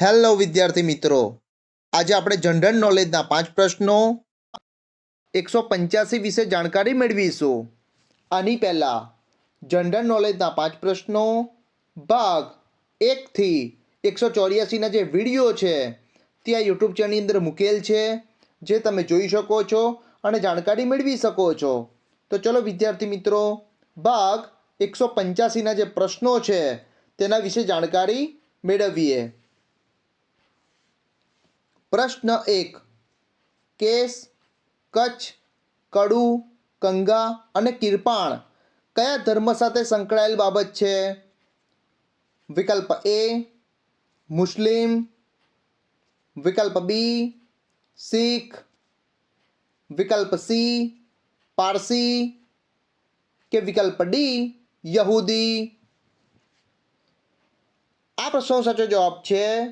Hello વિદ્યાર્થી મિત્રો. આજે આપણે જનરલ નોલેજના પાંચ પ્રશ્નો એકસો પંચ્યાસી વિશે જાણકારી મેળવીશું. આની પહેલાં જનરલ નોલેજના પાંચ પ્રશ્નો, ભાગ એકથી એકસો ચોર્યાસીના જે વીડિયો છે, તે આ યુટ્યુબ ચેનલની અંદર મૂકેલ છે, જે તમે જોઈ શકો છો અને જાણકારી મેળવી શકો છો. તો ચલો, વિદ્યાર્થી મિત્રો, ભાગ એકસો પંચ્યાસીના જે પ્રશ્નો છે, તેના વિશે જાણકારી મેળવીએ. પ્રશ્ન એક. કેસ, કચ્છ, કડુ, કંગા અને કિરપાણ કયા ધર્મ સાથે સંકળાયેલ બાબત છે? વિકલ્પ એ, મુસ્લિમ. વિકલ્પ બી, શીખ. વિકલ્પ સી, પારસી. કે વિકલ્પ ડી, યહૂદી. આ પ્રશ્નો સાચો જવાબ છે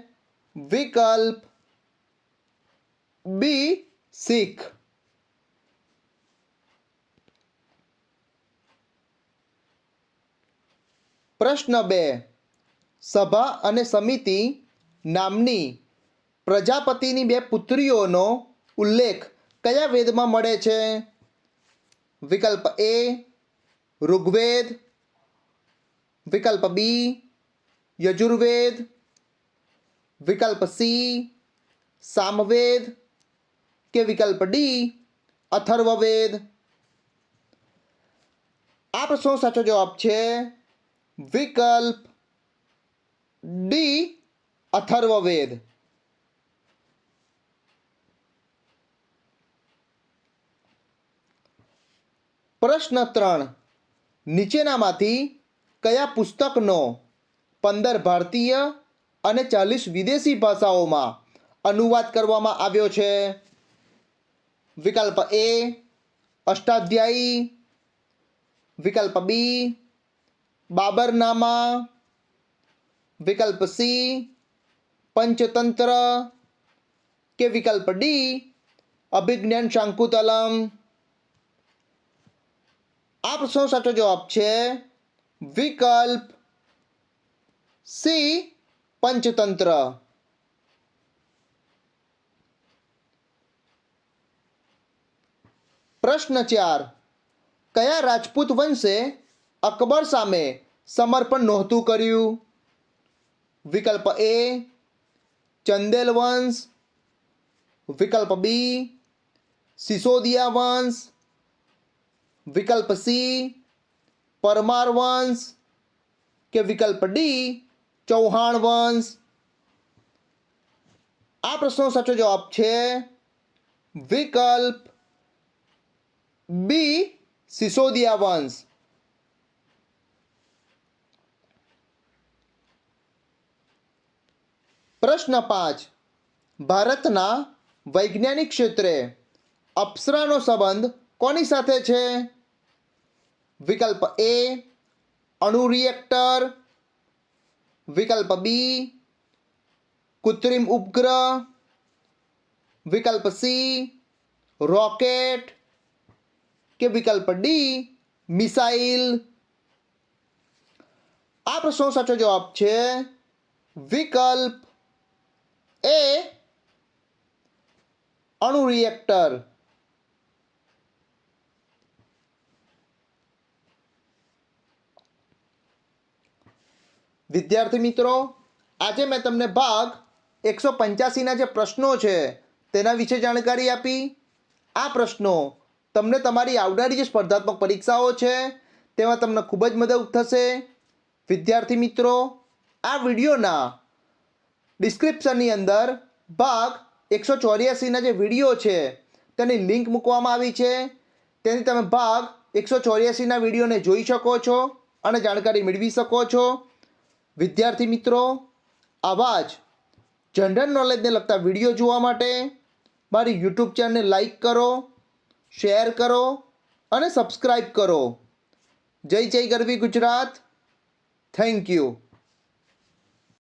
વિકલ્પ બી શીખ. પ્રશ્ન બે. સભા અને સમિતિ નામની પ્રજાપતિની બે પુત્રીઓનો ઉલ્લેખ કયા વેદમાં મળે છે? વિકલ્પ એ, ઋગ્વેદ. વિકલ્પ બી, યજુર્વેદ. વિકલ્પ સી, સામવેદ. કે વિકલ્પ ડી અથર્વવેદ. આ પ્રશ્નનો સાચો જવાબ છે વિકલ્પ ડી અથર્વવેદ. પ્રશ્ન ત્રણ, નીચેનામાંથી કયા પુસ્તકનો પંદર ભારતીય અને ચાલીસ વિદેશી ભાષાઓમાં અનુવાદ કરવામાં આવ્યો છે? વિકલ્પ એ અષ્ટાધ્યાયી. વિકલ્પ બી બાબરનામા. વિકલ્પ સી પંચતંત્ર. કે વિકલ્પ ડી અભિજ્ઞાન શાંકુતલમ. આ પ્રશ્નનો સાચો જવાબ છે વિકલ્પ સી પંચતંત્ર. પ્રશ્ન ચાર, કયા રાજપૂત વંશે અકબર સામે સમર્પણ નહોતું કર્યું? વિકલ્પ એ, ચંદેલ વંશ. વિકલ્પ બી, સિસોદિયા વંશ. વિકલ્પ સી, પરમાર વંશ. કે વિકલ્પ ડી, ચૌહાણ વંશ. આ પ્રશ્નનો સાચો જવાબ છે વિકલ્પ બી સિસોદિયા વંશ પ્રશ્ન પાંચ. ભારતના વૈજ્ઞાનિક ક્ષેત્રે અપ્સરાનો સંબંધ કોની સાથે છે? વિકલ્પ એ અણુ રિએક્ટર વિકલ્પ બી કૃત્રિમ ઉપગ્રહ. વિકલ્પ સી રોકેટ કે વિકલ્પ ડી મિસાઇલ. આ પ્રશ્નનો સાચો જવાબ છે વિકલ્પ એ અણુ રિએક્ટર વિદ્યાર્થી મિત્રો, આજે મેં તમને ભાગ એકસો પંચ્યાસીના જે પ્રશ્નો છે તેના વિશે જાણકારી આપી. આ પ્રશ્નો તમને તમારી આવનારી જે સ્પર્ધાત્મક પરીક્ષાઓ છે, તેમાં તમને ખૂબ જ મદદ થશે. વિદ્યાર્થી મિત્રો, આ વિડીયોના ડિસ્ક્રિપ્શનની અંદર ભાગ એકસો ચોર્યાસીના જે વીડિયો છે, તેની લિંક મૂકવામાં આવી છે. તેની તમે ભાગ એકસો ચોર્યાસીના વિડીયોને જોઈ શકો છો અને જાણકારી મેળવી શકો છો. વિદ્યાર્થી મિત્રો, આવા જ જનરલ નોલેજને લગતા વીડિયો જોવા માટે મારી યુટ્યુબ ચેનલને લાઈક કરો. શેર કરો અને સબસ્ક્રાઈબ કરો. જય જય ગરવી ગુજરાત. Thank you.